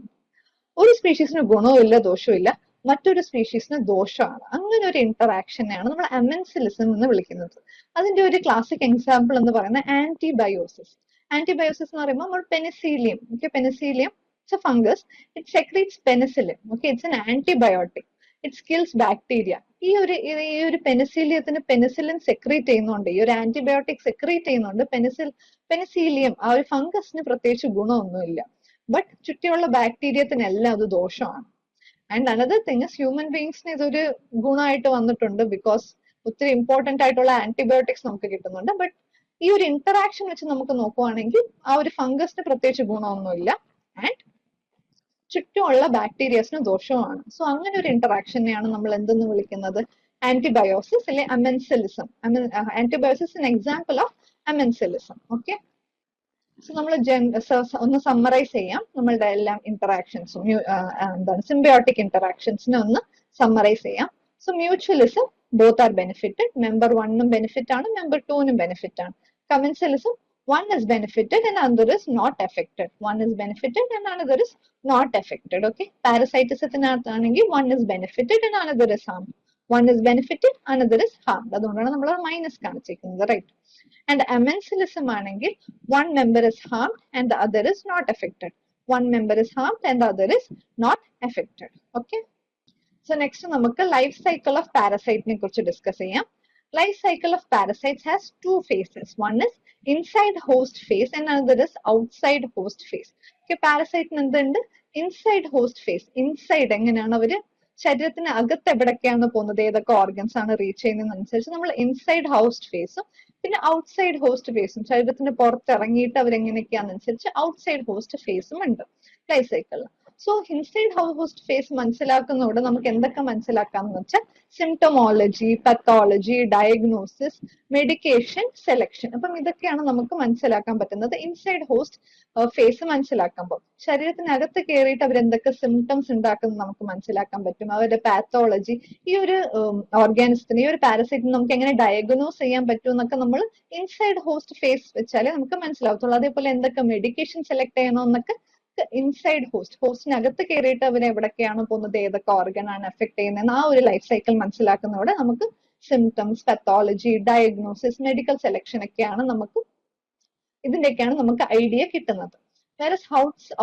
ഒരു സ്പീഷീസിന് ഗുണവും ഇല്ല ദോഷവും ഇല്ല മറ്റൊരു സ്പീഷീസിന് ദോഷമാണ്. അങ്ങനെ ഒരു ഇന്ററാക്ഷനെയാണ് നമ്മൾ അമൻസിലിസം എന്ന് വിളിക്കുന്നത്. അതിന്റെ ഒരു ക്ലാസിക് എക്സാമ്പിൾ എന്ന് പറയുന്നത് ആന്റിബയോസിസ് ആന്റിബയോസിസ് എന്ന് പറയുമ്പോൾ നമ്മൾ Penicillium okay Penicillium it's a fungus it secretes penicillin okay it's an antibiotic it kills bacteria ഈ ഒരു ഈ- ഒരു പെനിസീലിയത്തിന് പെനിസിലിൻ സെക്രീറ്റ് ചെയ്യുന്നുണ്ട്. ഈ ഒരു ആന്റിബയോട്ടിക് സെക്രീറ്റ് ചെയ്യുന്നുണ്ട്. പെനിസിൽ പെനിസീലിയം ആ ഒരു ഫംഗസിന് പ്രത്യേകിച്ച് ഗുണമൊന്നുമില്ല. ബട്ട് ചുറ്റിയുള്ള ബാക്ടീരിയത്തിനെല്ലാം അത് ദോഷമാണ്. ആൻഡ് അനദർ തിങ് ഹ്യൂമൻ ബീങ്സിന് ഇതൊരു ഗുണമായിട്ട് വന്നിട്ടുണ്ട് ബിക്കോസ് ഒത്തിരി ഇമ്പോർട്ടന്റ് ആയിട്ടുള്ള ആന്റിബയോട്ടിക്സ് നമുക്ക് കിട്ടുന്നുണ്ട്. ബട്ട് ഈ ഒരു ഇന്ററാക്ഷൻ വെച്ച് നമുക്ക് നോക്കുവാണെങ്കിൽ ആ ഒരു ഫംഗസിന് പ്രത്യേകിച്ച് ഗുണമൊന്നുമില്ല. ആൻഡ് ചുറ്റുമുള്ള ബാക്ടീരിയസിന് ദോഷവുമാണ് സോ അങ്ങനെ ഒരു ഇന്ററാക്ഷനെയാണ് നമ്മൾ എന്തെന്ന് വിളിക്കുന്നത്? ആന്റിബയോസിസ് അല്ലെ amensalism antibiosis an example of amensalism okay so നമ്മൾ ഒന്ന് സമ്മറൈസ് ചെയ്യാം നമ്മളുടെ എല്ലാം ഇന്ററാക്ഷൻസും എന്താണ് സിംബയോട്ടിക് ഇന്ററാക്ഷൻസിനെ ഒന്ന് സമ്മറൈസ് ചെയ്യാം so mutualism both are benefited member വണ്ണും ബെനിഫിറ്റ് ആണ് മെമ്പർ ടൂനും ബെനിഫിറ്റ് ആണ് commensalism one is benefited and another is not affected. One is benefited and another is not affected. Okay. Parasitism one is benefited and another is harm. One is benefited other is harm അതുകൊണ്ടാണ് നമ്മൾ minus കാണിച്ചിരിക്കുന്നത് right and amensalism ആണെങ്കിൽ one member is hard and the other is not affected one member is hard and the other is not affected okay so next നമുക്ക് life cycle of പാരസൈറ്റിനെ കുറിച്ച് discuss ചെയ്യാം. Life cycle of parasites has two phases one is inside host phase and another is outside host phase okay പാരസൈറ്റിന് എന്തുണ്ട്? Inside host face inside എങ്ങനെയാണ് അവർ ശരീരത്തിന് അകത്ത് എവിടൊക്കെയാണ് പോകുന്നത്? ഏതൊക്കെ ഓർഗൻസ് ആണ് റീച്ച് ചെയ്യുന്നതനുസരിച്ച് നമ്മൾ ഇൻസൈഡ് ഹോസ്റ്റ് ഫേസും പിന്നെ ഔട്ട്സൈഡ് ഹോസ്റ്റ് ഫേസും ശരീരത്തിന് പുറത്ത് ഇറങ്ങിയിട്ട് അവരെങ്ങനെയൊക്കെയാണെന്നനുസരിച്ച് ഔട്ട്സൈഡ് ഹോസ്റ്റ് ഫേസും ഉണ്ട്. ലൈഫ് സൈക്കിളിൽ സോ ഇൻസൈഡ് ഹോസ്റ്റ് ഫേസ് മനസ്സിലാക്കുന്നതോടെ നമുക്ക് എന്തൊക്കെ മനസ്സിലാക്കാന്ന് വെച്ചാൽ symptomology pathology diagnosis medication selection അപ്പം ഇതൊക്കെയാണ് നമുക്ക് മനസ്സിലാക്കാൻ പറ്റുന്നത്. ഇൻസൈഡ് ഹോസ്റ്റ് ഫേസ് മനസ്സിലാക്കുമ്പോൾ. ശരീരത്തിനകത്ത് കയറിയിട്ട് അവർ എന്തൊക്കെ സിംറ്റംസ് ഉണ്ടാക്കുന്നത് നമുക്ക് മനസ്സിലാക്കാൻ പറ്റും. അവരുടെ പാത്തോളജി ഈ ഒരു ഓർഗാനിസത്തിന് ഈ ഒരു പാരസൈറ്റിന് നമുക്ക് എങ്ങനെ ഡയഗ്നോസ് ചെയ്യാൻ പറ്റും എന്നൊക്കെ നമ്മൾ ഇൻസൈഡ് ഹോസ്റ്റ് ഫേസ് വെച്ചാലേ നമുക്ക് മനസ്സിലാവത്തുള്ളൂ. അതേപോലെ എന്തൊക്കെ മെഡിക്കേഷൻ സെലക്ട് ചെയ്യണമെന്നൊക്കെ ഇൻസൈഡ് ഹോസ്റ്റ് ഹോസ്റ്റിനകത്ത് കയറിയിട്ട് അവർ എവിടൊക്കെയാണ് പോകുന്നത് ഏതൊക്കെ ഓർഗൻ ആണ് എഫക്ട് ചെയ്യുന്നത് ആ ഒരു ലൈഫ് സൈക്കിൾ മനസ്സിലാക്കുന്നതോടെ നമുക്ക് symptoms pathology diagnosis medical selection ഒക്കെയാണ് നമുക്ക് ഇതിന്റെയൊക്കെയാണ് നമുക്ക് ഐഡിയ കിട്ടുന്നത്. വേറെ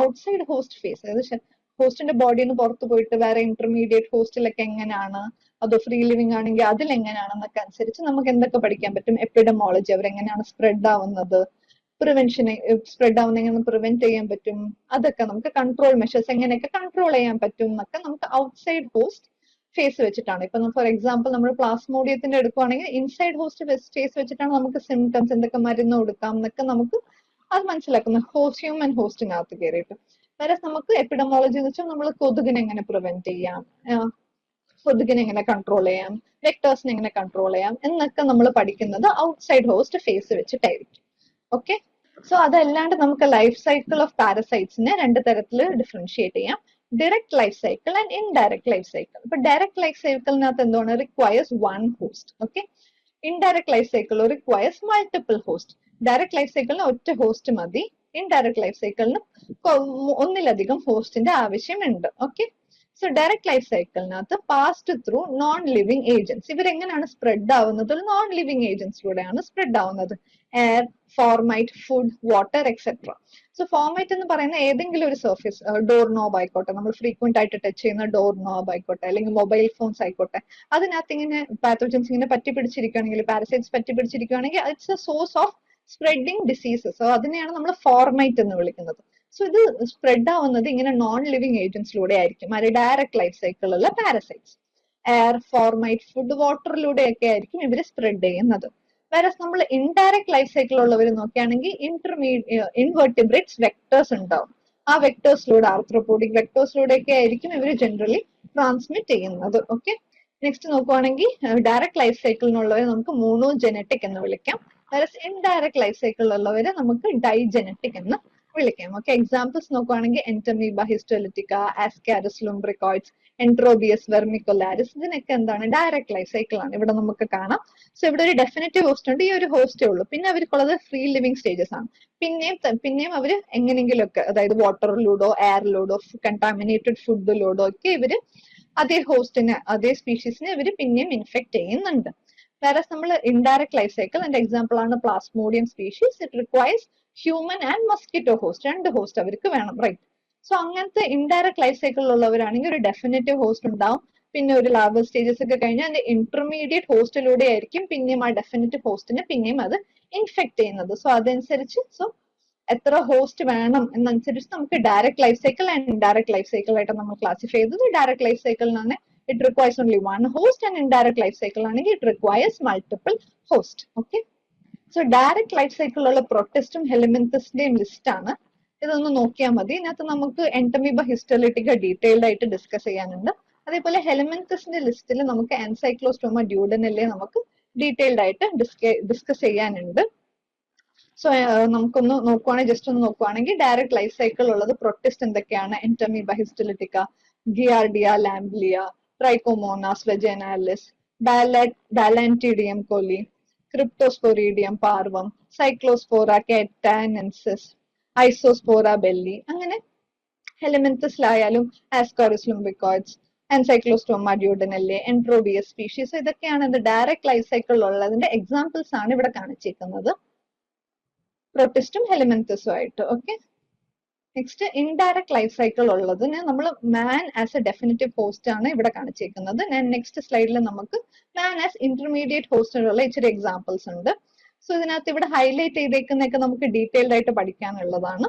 ഔട്ട്സൈഡ് ഹോസ്റ്റ് ഫേസ് അതായത് ഹോസ്റ്റിന്റെ ബോഡിയിൽ നിന്ന് പുറത്ത് പോയിട്ട് വേറെ ഇന്റർമീഡിയറ്റ് ഹോസ്റ്റിലൊക്കെ എങ്ങനെയാണ്? അതോ ഫ്രീ ലിവിംഗ് ആണെങ്കിൽ അതിൽ എങ്ങനെയാണെന്നൊക്കെ അനുസരിച്ച് നമുക്ക് എന്തൊക്കെ പഠിക്കാൻ പറ്റും? എപ്പിഡമോളജി അവരെങ്ങനെയാണ് സ്പ്രെഡ് ആവുന്നത്? പ്രിവെൻഷൻ സ്പ്രെഡ് ആവുന്ന പ്രിവെന്റ് ചെയ്യാൻ പറ്റും? അതൊക്കെ നമുക്ക് കൺട്രോൾ മെഷേഴ്സ് എങ്ങനെയൊക്കെ കൺട്രോൾ ചെയ്യാൻ പറ്റും എന്നൊക്കെ നമുക്ക് ഔട്ട്സൈഡ് ഹോസ്റ്റ് ഫേസ് വെച്ചിട്ടാണ്. ഇപ്പൊ ഫോർ എക്സാമ്പിൾ നമ്മൾ പ്ലാസ്മോഡിയത്തിന്റെ എടുക്കുവാണെങ്കിൽ ഇൻസൈഡ് ഹോസ്റ്റ് ഫേസ് വെച്ചിട്ടാണ് നമുക്ക് സിംറ്റംസ് എന്തൊക്കെ മരുന്ന് കൊടുക്കാം എന്നൊക്കെ നമുക്ക് അത് മനസ്സിലാക്കുന്നത്. ഹോസ്റ്റ് ഹ്യൂമൻ ഹോസ്റ്റിനകത്ത് കയറിയിട്ട്. വേറെ നമുക്ക് എപ്പിഡമോളജി എന്ന് വെച്ചാൽ നമ്മൾ കൊതുകിനെ എങ്ങനെ പ്രിവെന്റ് ചെയ്യാം? കൊതുകിനെ എങ്ങനെ കൺട്രോൾ ചെയ്യാം? വെക്ടേഴ്സിനെ എങ്ങനെ കൺട്രോൾ ചെയ്യാം? എന്നൊക്കെ നമ്മൾ പഠിക്കുന്നത് ഔട്ട്സൈഡ് ഹോസ്റ്റ് ഫേസ് വെച്ചിട്ടായിരിക്കും. ഓക്കെ സോ അതല്ലാണ്ട് നമുക്ക് ലൈഫ് സൈക്കിൾ ഓഫ് പാരസൈറ്റ്സിനെ രണ്ട് തരത്തിൽ ഡിഫറൻഷിയേറ്റ് ചെയ്യാം. Direct life cycle and indirect life cycle ഇപ്പൊ ഡയറക്ട് ലൈഫ് സൈക്കിളിനകത്ത് എന്താണ് requires one host okay indirect life cycle requires multiple host direct life സൈക്കിളിന് ഒറ്റ ഹോസ്റ്റ് മതി. ഇൻഡയറക്ട് ലൈഫ് സൈക്കിളിന് ഒന്നിലധികം ഹോസ്റ്റിന്റെ ആവശ്യമുണ്ട്. Okay so direct life സൈക്കിളിനകത്ത് passed through non living agents ഇവരെങ്ങനെയാണ് spread ആവുന്നത്? നോൺ ലിവിങ് ഏജൻസിലൂടെയാണ് സ്പ്രെഡ് ആവുന്നത്. Air fomite food water etcetera so fomite എന്ന് പറയുന്ന ഏതെങ്കിലും ഒരു സർഫേസ് ഡോർ നോബ് ആയിക്കോട്ടെ നമ്മൾ ഫ്രീക്വന്റ് ആയിട്ട് ടച്ച് ചെയ്യുന്ന ഡോർ നോബ് ആയിക്കോട്ടെ അല്ലെങ്കിൽ മൊബൈൽ ഫോൺസ് ആയിക്കോട്ടെ അതിനകത്ത് ഇങ്ങനെ പാത്തോജൻസ് ഇങ്ങനെ പറ്റി പിടിച്ചിരിക്കുകയാണെങ്കിൽ പാരസൈറ്റ്സ് പറ്റി പിടിച്ചിരിക്കുകയാണെങ്കിൽ it's a source of spreading diseases so അതിനെയാണ് നമ്മൾ ഫോർമൈറ്റ് എന്ന് വിളിക്കുന്നത്. സോ ഇത് സ്പ്രെഡ് ആവുന്നത് ഇങ്ങനെ നോൺ ലിവിങ് ഏജൻസിലൂടെ ആയിരിക്കും. അത് ഡയറക്റ്റ് ലൈഫ് സൈക്കിളുള്ള പാരസൈറ്റ്സ് എയർ ഫോർമൈറ്റ് ഫുഡ് വാട്ടറിലൂടെയൊക്കെ ആയിരിക്കും ഇവർ സ്പ്രെഡ് ചെയ്യുന്നത്. വേറെ നമ്മൾ ഇൻഡയറക്റ്റ് ലൈഫ് സൈക്കിൾ ഉള്ളവർ നോക്കുകയാണെങ്കിൽ ഇന്റർമീഡിയ ഇൻവെർട്ടിബ്രേറ്റ്സ് വെക്ടേഴ്സ് ഉണ്ടാവും. ആ വെക്ടേഴ്സിലൂടെ ആർത്രോപോഡിക് വെക്ടേഴ്സിലൂടെ ഒക്കെ ആയിരിക്കും ഇവർ ജനറലി ട്രാൻസ്മിറ്റ് ചെയ്യുന്നത്. ഓക്കെ നെക്സ്റ്റ് നോക്കുവാണെങ്കിൽ ഡയറക്റ്റ് ലൈഫ് സൈക്കിളിനുള്ളവരെ നമുക്ക് മോണോ ജെനറ്റിക് എന്ന് വിളിക്കാം. വേറെ ഇൻഡയറക്റ്റ് ലൈഫ് സൈക്കിളിലുള്ളവരെ നമുക്ക് ഡൈജനറ്റിക് എന്ന് വിളിക്കാം. ഓക്കെ എക്സാമ്പിൾസ് നോക്കുവാണെങ്കിൽ എന്റമീബ ഹിസ്റ്റോലിറ്റിക്ക ആസ്കാരസ് ലുംബ്രിക്കോയിഡ്സ് എൻട്രോബിയസ് വെർമിക്കൊലാരിസ് ഇതിനൊക്കെ എന്താണ്? ഡയറക്ട് ലൈഫ് സൈക്കിൾ ആണ്. ഇവിടെ നമുക്ക് കാണാം. സോ ഇവിടെ ഒരു ഡെഫിനറ്റീവ് ഹോസ്റ്റ് ഉണ്ട്. ഈ ഒരു ഹോസ്റ്റേ ഉള്ളൂ. പിന്നെ അവർക്കുള്ളത് ഫ്രീ ലിവിങ് സ്റ്റേജസ് ആണ്. പിന്നെയും പിന്നെയും അവർ എങ്ങനെയെങ്കിലുമൊക്കെ അതായത് വാട്ടറിലൂടോ എയറിലൂടോ കണ്ടാമിനേറ്റഡ് ഫുഡിലൂടോ ഒക്കെ ഇവർ അതേ ഹോസ്റ്റിനെ അതേ സ്പീഷീസിനെ ഇവർ പിന്നെയും ഇൻഫെക്ട് ചെയ്യുന്നുണ്ട്. വേറെ നമ്മൾ ഇൻഡയറക്ട് ലൈഫ് സൈക്കിൾ എന്റെ എക്സാമ്പിൾ ആണ് Plasmodium species it requires human and mosquito host രണ്ട് ഹോസ്റ്റ് അവർക്ക് വേണം റൈറ്റ് സോ അങ്ങനത്തെ ഇൻഡയറക്ട് ലൈഫ് സൈക്കിൾ ഉള്ളവരാണെങ്കിൽ ഒരു ഡെഫിനറ്റീവ് ഹോസ്റ്റ് ഉണ്ടാവും. പിന്നെ ഒരു ലാബർ സ്റ്റേജസ് ഒക്കെ കഴിഞ്ഞാൽ അതിന്റെ ഇന്റർമീഡിയറ്റ് ഹോസ്റ്റിലൂടെ ആയിരിക്കും പിന്നെയും ആ ഡെഫിനറ്റീവ് ഹോസ്റ്റിനെ പിന്നെയും അത് ഇൻഫെക്ട് ചെയ്യുന്നത്. സോ അതനുസരിച്ച് സോ എത്ര ഹോസ്റ്റ് വേണം എന്നനുസരിച്ച് നമുക്ക് direct life cycle and indirect life cycle ആയിട്ട് നമ്മൾ ക്ലാസിഫൈ ചെയ്തത്. Direct life സൈക്കിളിനാണ് it requires only one host and indirect life cycle ആണെങ്കിൽ it requires multiple host okay so direct life സൈക്കിളിലുള്ള പ്രൊട്ടസ്റ്റും ഹെലിമെന്തസിന്റെയും ലിസ്റ്റ് ആണ്. ഇതൊന്ന് നോക്കിയാൽ മതി. ഇതിനകത്ത് നമുക്ക് എന്റമീബ ഹിസ്റ്റോലിറ്റിക്ക ഡീറ്റെയിൽഡ് ആയിട്ട് ഡിസ്കസ് ചെയ്യാനുണ്ട്. അതേപോലെ ഹെലിമെന്തസിന്റെ ലിസ്റ്റിൽ നമുക്ക് എൻസൈക്ലോസ്റ്റോമ ഡ്യൂഡനല്ലേ നമുക്ക് ഡീറ്റെയിൽഡ് ആയിട്ട് ഡിസ്കസ് ചെയ്യാനുണ്ട്. സോ നമുക്കൊന്ന് നോക്കുവാണെങ്കിൽ ജസ്റ്റ് ഒന്ന് നോക്കുവാണെങ്കിൽ ഡയറക്റ്റ് ലൈഫ് സൈക്കിൾ ഉള്ളത് പ്രൊട്ടിസ്റ്റ് എന്തൊക്കെയാണ്? Entamoeba histolytica Giardia lamblia Trichomonas vaginalis Balantidium coli Cryptosporidium parvum Cyclospora cayetanensis Isospora belli അങ്ങനെ ഹെലിമെന്തസിലായാലും ആസ്കോറിസ് ലുംബിക്കോയിഡ്സ് എൻസൈക്ലോസ്റ്റോമ ഡ്യൂഡനല്ലേ എൻട്രോബിയസ് സ്പീഷീസ് ഇതൊക്കെയാണ് അത് ഡയറക്റ്റ് ലൈഫ് സൈക്കിൾ ഉള്ളതിന്റെ എക്സാമ്പിൾസ് ആണ് ഇവിടെ കാണിച്ചിരിക്കുന്നത്. പ്രൊട്ടിസ്റ്റും ഹെലിമെന്തസും ആയിട്ട് okay next indirect life cycle ഉള്ളതിന് നമ്മൾ man as a definitive host ആണ് ഇവിടെ കാണിച്ചേക്കുന്നത്. ഞാൻ നെക്സ്റ്റ് സ്ലൈഡിൽ നമുക്ക് മാൻ ആസ് ഇന്റർമീഡിയറ്റ് ഹോസ്റ്റിനുള്ള ഇച്ചിരി എക്സാമ്പിൾസ് ഉണ്ട്. സോ ഇതിനകത്ത് ഇവിടെ ഹൈലൈറ്റ് ചെയ്തേക്കുന്നതൊക്കെ നമുക്ക് ഡീറ്റെയിൽഡ് ആയിട്ട് പഠിക്കാനുള്ളതാണ്.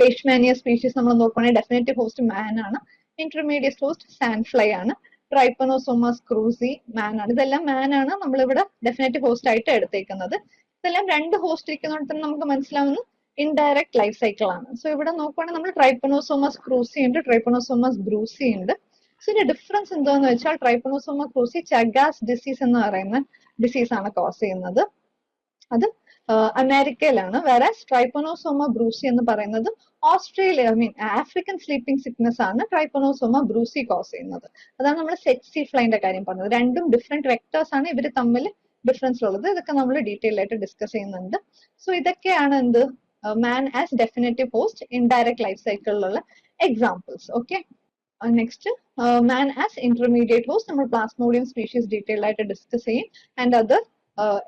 ലേഷ്മാനിയ സ്പീഷീസ് നമ്മൾ നോക്കുകയാണെങ്കിൽ ഡെഫിനറ്റീവ് ഹോസ്റ്റ് മാൻ ആണ്. ഇന്റർമീഡിയറ്റ് ഹോസ്റ്റ് സാൻഫ്ലൈ ആണ്. ട്രൈപ്പനോസോമസ് ക്രൂസി മാൻ ആണ്. ഇതെല്ലാം മാൻ ആണ് നമ്മളിവിടെ ഡെഫിനറ്റീവ് ഹോസ്റ്റ് ആയിട്ട് എടുത്തേക്കുന്നത്. ഇതെല്ലാം രണ്ട് ഹോസ്റ്റ് ഇരിക്കുന്നതുകൊണ്ട് തന്നെ നമുക്ക് മനസ്സിലാവുന്ന ഇൻഡയറക്റ്റ് ലൈഫ് സൈക്കിൾ ആണ്. സോ ഇവിടെ നോക്കുവാണെങ്കിൽ നമ്മൾ ട്രൈപ്പനോസോമസ് ക്രൂസി ഉണ്ട് ട്രൈപ്പനോസോമസ് ബ്രൂസി ഉണ്ട് സോ ഇതിന്റെ ഡിഫറൻസ് എന്താന്ന് വെച്ചാൽ ട്രൈപ്പനോസോമ ക്രൂസി ചഗാസ് ഡിസീസ് എന്ന് പറയുന്ന ഡിസീസ് ആണ് കോസ് ചെയ്യുന്നത്. അത് അമേരിക്കയിലാണ്. വേറെ ട്രൈപ്പനോസോമ ബ്രൂസി എന്ന് പറയുന്നത് Australia I mean African sleeping sickness ആണ് ട്രൈപ്പനോസോമ ബ്രൂസി കോസ് ചെയ്യുന്നത്. അതാണ് നമ്മൾ സെക്സി ഫ്ലൈന്റെ കാര്യം പറഞ്ഞത്. രണ്ടും ഡിഫറെന്റ് വെക്ടേഴ്സ് ആണ് ഇവർ തമ്മിൽ ഡിഫറൻസ് ഉള്ളത്. ഇതൊക്കെ നമ്മൾ ഡീറ്റെയിൽ ആയിട്ട് ഡിസ്കസ് ചെയ്യുന്നുണ്ട്. സോ ഇതൊക്കെയാണ് എന്ത്? Man as definitive post direct life സൈക്കിളിലുള്ള examples okay next man as intermediate host നമ്മൾ പ്ലാസ്മോഡിയം സ്പീഷീസ് ഡീറ്റെയിൽ ആയിട്ട് ഡിസ്കസ് ചെയ്യും. And other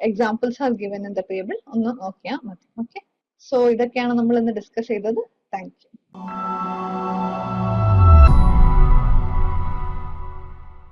examples are given in the table ഒന്ന് നോക്കിയാൽ മതി ഓക്കെ സോ ഇതൊക്കെയാണ് നമ്മൾ ഇന്ന് ഡിസ്കസ് ചെയ്തത്. Thank you